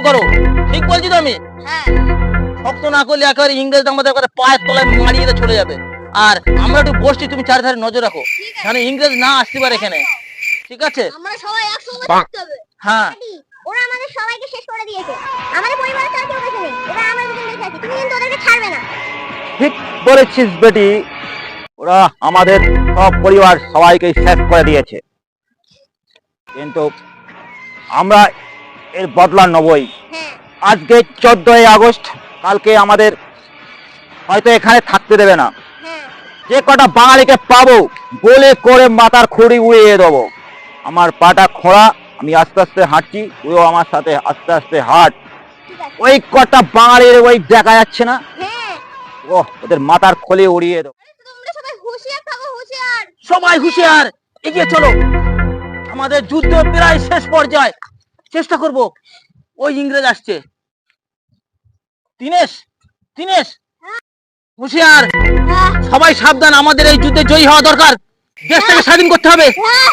করো। ঠিক বলছি তো আমি? হ্যাঁ। শক্ত না করলে একেবারে ইংরেজ আমাদের একেবারে পায়ের তলায় মারিয়ে চলে যাবে। আর আমরা একটু বসছি তুমি চারিধারে নজর রাখো। আছে। যেন ইংরেজ না আসতে পারে এখানে। ঠিক আছে? আমরা সবাই একসঙ্গে থাকতে হবে। হ্যাঁ। ওরা আমাদের সবাইকে শেষ করে দিয়েছে। আমাদের পরিবারের ছাড়া কেউ বেঁচে নেই ওরা আমার বুঝে বেঁচে আছে। তুমি কিন্তু ওদেরকে ছাড়বে না। ঠিক বলেছিস বেটি। ওরা আমাদের সব পরিবার সবাইকে শেষ করে দিয়েছে। কিন্তু আমরা এর বদলা নেবই। হ্যাঁ। আজকে চোদ্দই আগস্ট কালকে আমাদের হয়তো এখানে থাকতে দেবে না। হ্যাঁ। যে কটা বাঙালিকে পাবো বলে করে মাথার খড়ি উড়িয়ে দেবো। আমার পাটা খোঁড়া আমি আস্তে আস্তে হাঁটছি তুইও আমার সাথে আস্তে আস্তে হাঁট। ওই কটা বাঙালির ওই দেখা যাচ্ছে না? হ্যাঁ। ও ওদের মাথার খোলে উড়িয়ে দেবো। সবাই হুঁশিয়ার এগিয়ে চলো। আমাদের যুদ্ধ প্রায় শেষ পর্যায়ে। চেষ্টা করব। ওই ইংরেজ আসছে। দিনেশ দিনেশ হুঁশিয়ার হ্যাঁ। সবাই সাবধান আমাদের এই যুদ্ধে জয়ী হওয়া দরকার। দেশটাকে স্বাধীন করতে হবে। হ্যাঁ।